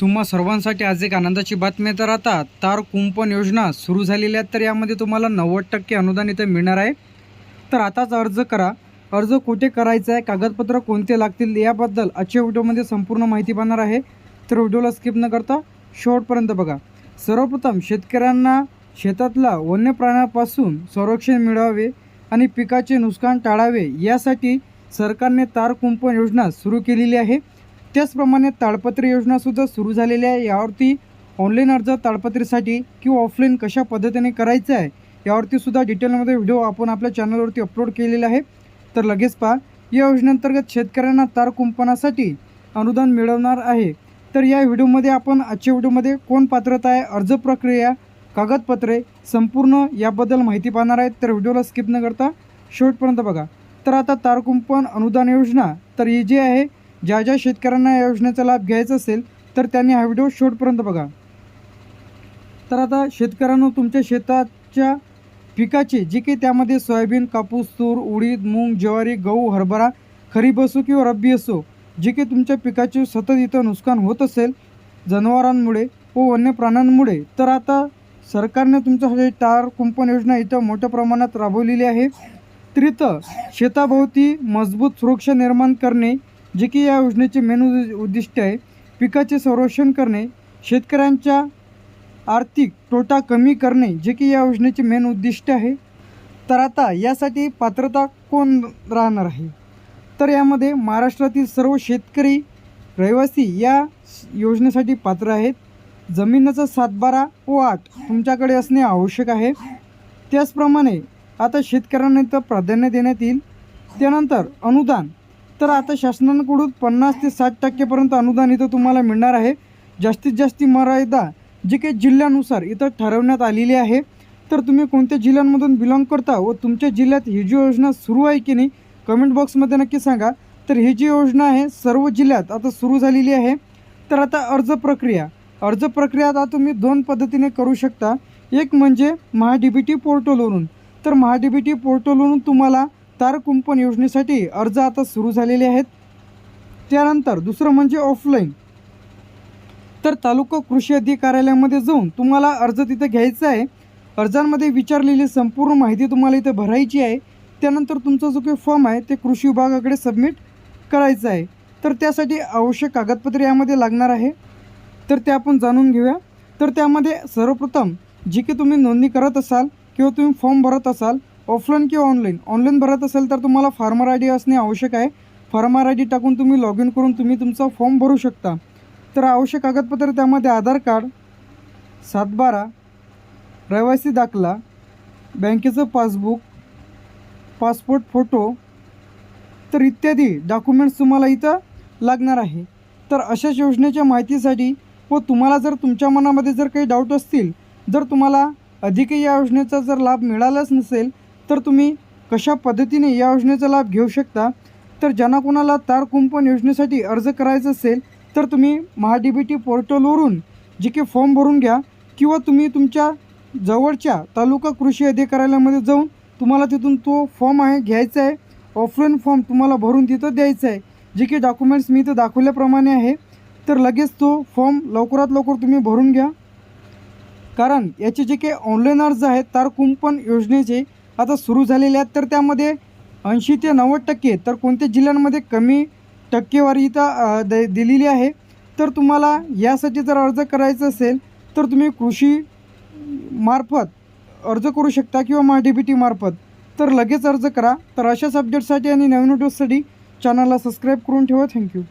तुम्हा सर्वांसाठी आज एक आनंदाची बातमी तर आता तार कुंपण योजना सुरू झालेली आहेत तर यामध्ये तुम्हाला नव्वद टक्के अनुदान इथं मिळणार आहे. तर आताच अर्ज करा. अर्ज कुठे करायचा आहे? कागदपत्र कोणते लागतील? याबद्दल आजच्या व्हिडिओमध्ये संपूर्ण माहिती पाहणार आहे. तर व्हिडिओला स्किप न करता शेवटपर्यंत बघा. सर्वप्रथम शेतकऱ्यांना शेतातला वन्य प्राण्यापासून संरक्षण मिळावे आणि पिकाचे नुकसान टाळावे यासाठी सरकारने तार कुंपण योजना सुरू केलेली आहे. त्याचप्रमाणे ताडपत्री योजनासुद्धा सुरू झालेली आहे. यावरती ऑनलाईन अर्ज ताडपत्रीसाठी किंवा ऑफलाईन कशा पद्धतीने करायचं आहे यावरती सुद्धा डिटेलमध्ये व्हिडिओ आपण आपल्या चॅनलवरती अपलोड केलेला आहे. तर लगेच पहा या योजनेअंतर्गत शेतकऱ्यांना तार कुंपणासाठी अनुदान मिळवणार आहे. तर या व्हिडिओमध्ये आपण आजच्या व्हिडिओमध्ये कोण पात्रता आहे अर्ज प्रक्रिया कागदपत्रे संपूर्ण याबद्दल माहिती पाहणार आहेत तर व्हिडिओला स्किप न करता शेवटपर्यंत बघा. तर आता तारकुंपण अनुदान योजना तर ही जी आहे ज्या ज्या शेतकऱ्यांना या योजनेचा लाभ घ्यायचा असेल तर त्यांनी हा व्हिडिओ शेवटपर्यंत बघा. तर आता शेतकऱ्यांनो तुमच्या शेताच्या पिकाचे जे काही त्यामध्ये सोयाबीन कापूस तूर उडीद मूग ज्वारी गहू हरभरा खरीप असो किंवा रब्बी असो जे काही तुमच्या पिकाचे सतत इथं नुकसान होत असेल जनावरांमुळे व वन्य प्राण्यांमुळे तर आता सरकारने तुमच्यासाठी टार कुंपण योजना इथं मोठ्या प्रमाणात राबवलेली आहे. तर इथं शेताभोवती मजबूत सुरक्षा निर्माण करणे जे की या योजनेचे मेन उद्दि- उद्दिष्ट आहे पिकाचे संरक्षण करणे शेतकऱ्यांच्या आर्थिक तोटा कमी करणे जे की या योजनेचे मेन उद्दिष्ट आहे. तर आता यासाठी पात्रता कोण राहणार आहे? तर यामध्ये महाराष्ट्रातील सर्व शेतकरी रहिवासी या योजनेसाठी पात्र आहेत. जमिनीचा सातबारा व आठ तुमच्याकडे असणे आवश्यक आहे. त्याचप्रमाणे आता शेतकऱ्यांना तर प्राधान्य देण्यात येईल. त्यानंतर अनुदान तर आता शासनाकडून पन्नास ते साठ टक्केपर्यंत अनुदान इथं तुम्हाला मिळणार आहे. जास्तीत जास्त मर्यादा जी काही जिल्ह्यानुसार इथं ठरवण्यात आलेली आहे. तर तुम्ही कोणत्या जिल्ह्यांमधून बिलॉंग करता व तुमच्या जिल्ह्यात ही जी योजना सुरू आहे की नाही कमेंट बॉक्समध्ये नक्की सांगा. तर ही जी योजना आहे सर्व जिल्ह्यात आता सुरू झालेली आहे. तर आता अर्ज प्रक्रिया. अर्ज प्रक्रिया आता तुम्ही दोन पद्धतीने करू शकता. एक म्हणजे महाडीबीटी बी टी पोर्टलवरून. तर महाडीबीटी बी टी पोर्टलवरून तुम्हाला तार कुंपण योजनेसाठी अर्ज आता सुरू झालेले आहेत. त्यानंतर दुसरं म्हणजे ऑफलाईन तर तालुका कृषी अधिकार्यालयामध्ये जाऊन तुम्हाला अर्ज तिथं घ्यायचा आहे. अर्जांमध्ये विचारलेली संपूर्ण माहिती तुम्हाला इथं भरायची आहे. त्यानंतर तुमचा जो काही फॉर्म आहे ते कृषी विभागाकडे सबमिट करायचं आहे. तर त्यासाठी आवश्यक कागदपत्रे यामध्ये लागणार आहे. तर ते आपण जाणून घेऊया. तर त्यामध्ये सर्वप्रथम जी की तुम्ही नोंदणी करत असाल किंवा तुम्ही फॉर्म भरत असाल ऑफलाईन किंवा ऑनलाईन? ऑनलाईन भरत असेल तर तुम्हाला फार्मर आय डी असणे आवश्यक आहे. फार्मर आय डी टाकून तुम्ही लॉग इन करून तुम्ही तुमचा फॉर्म भरू शकता. तर आवश्यक कागदपत्र त्यामध्ये आधार कार्ड सातबारा रहिवासी दाखला बँकेचं पासबुक पासपोर्ट फोटो तर इत्यादी डॉक्युमेंट्स तुम्हाला इथं लागणार आहे. तर अशाच योजनेच्या माहितीसाठी व तुम्हाला जर तुमच्या मनामध्ये जर काही डाऊट असतील जर तुम्हाला अधिकही या योजनेचा जर लाभ मिळालाच नसेल तर तुम्ही कशा पद्धतीने या योजनेचा लाभ घेऊ शकता? तर ज्यांना कोणाला तार कुंपण योजनेसाठी अर्ज करायचा असेल तर तुम्ही महा डी बी टी पोर्टलवरून जे काही फॉर्म भरून घ्या किंवा तुम्ही तुमच्या जवळच्या तालुका कृषी अधिकाऱ्यालयामध्ये जाऊन तुम्हाला तिथून तो फॉर्म आहे घ्यायचा आहे. ऑफलाईन फॉर्म तुम्हाला भरून तिथं द्यायचा आहे. जे काही डॉक्युमेंट्स मी इथं दाखवल्याप्रमाणे आहे. तर लगेच तो फॉर्म लवकरात लवकर तुम्ही भरून घ्या. कारण याचे जे काही ऑनलाईन अर्ज आहेत तार कुंपण योजनेचे आता सुरू झालेल्या आहेत तर त्यामध्ये ऐंशी ते नव्वद टक्के तर कोणत्या जिल्ह्यांमध्ये कमी टक्केवारी इथं द दिलेली आहे? तर तुम्हाला यासाठी जर अर्ज करायचा असेल तर तुम्ही कृषी मार्फत अर्ज करू शकता किंवा महा डी बी टी मार्फत. तर लगेच अर्ज करा. तर अशाच अपडेटसाठी आणि नवीन व्हिडिओसाठी चॅनलला सबस्क्राईब करून ठेवा. थँक्यू